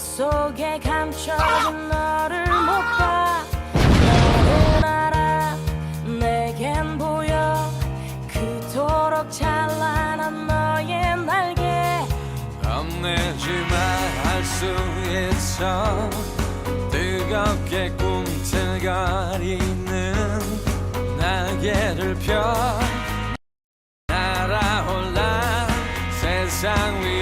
속에 감춰진 너를 못봐. 너를 알아 내겐 보여. 그토록 찬란한 너의 날개. 겁내지만 알수 있어. 뜨겁게 꿈틀거리는 날개를 펴. 날아올라 세상 위